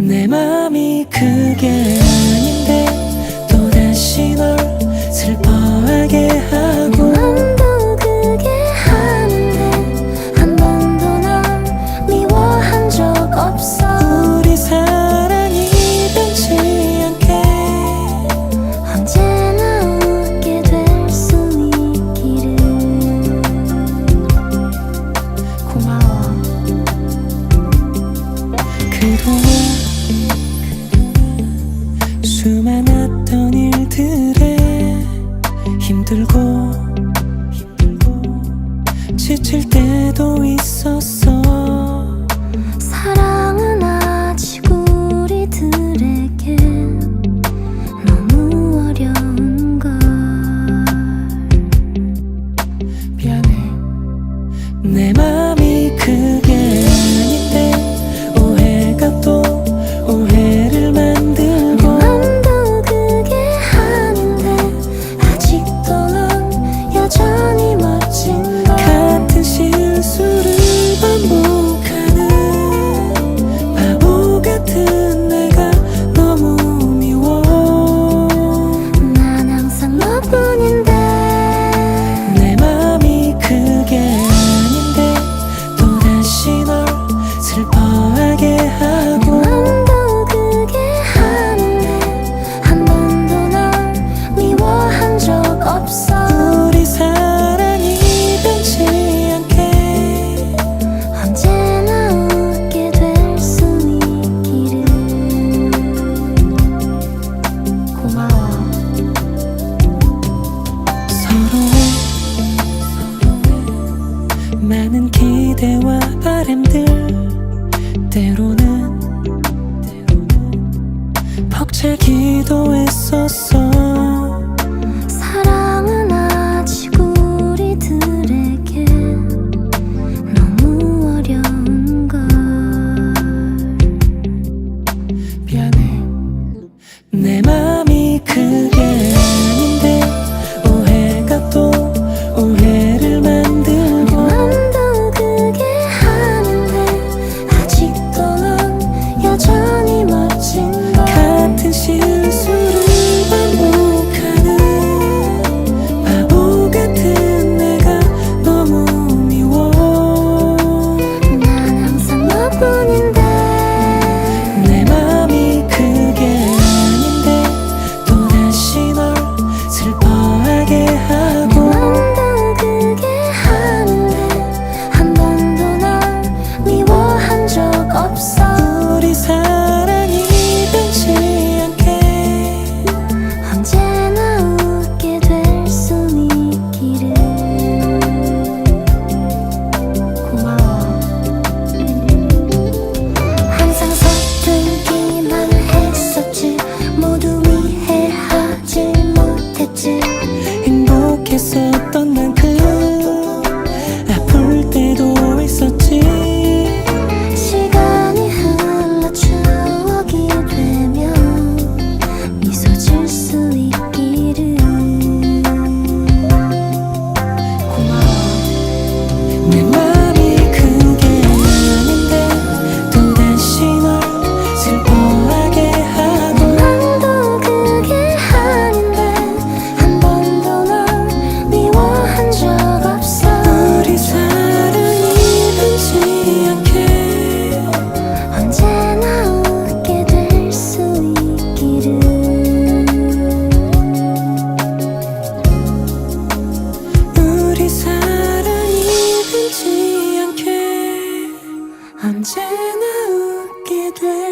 내 맘이 그게 아닌데. 그래. 힘들고, 힘들고 지칠 때도 있었어. 서로 많은 기대와 바램들 때로는 벅차기도 했어 心。 언제나 웃게 돼.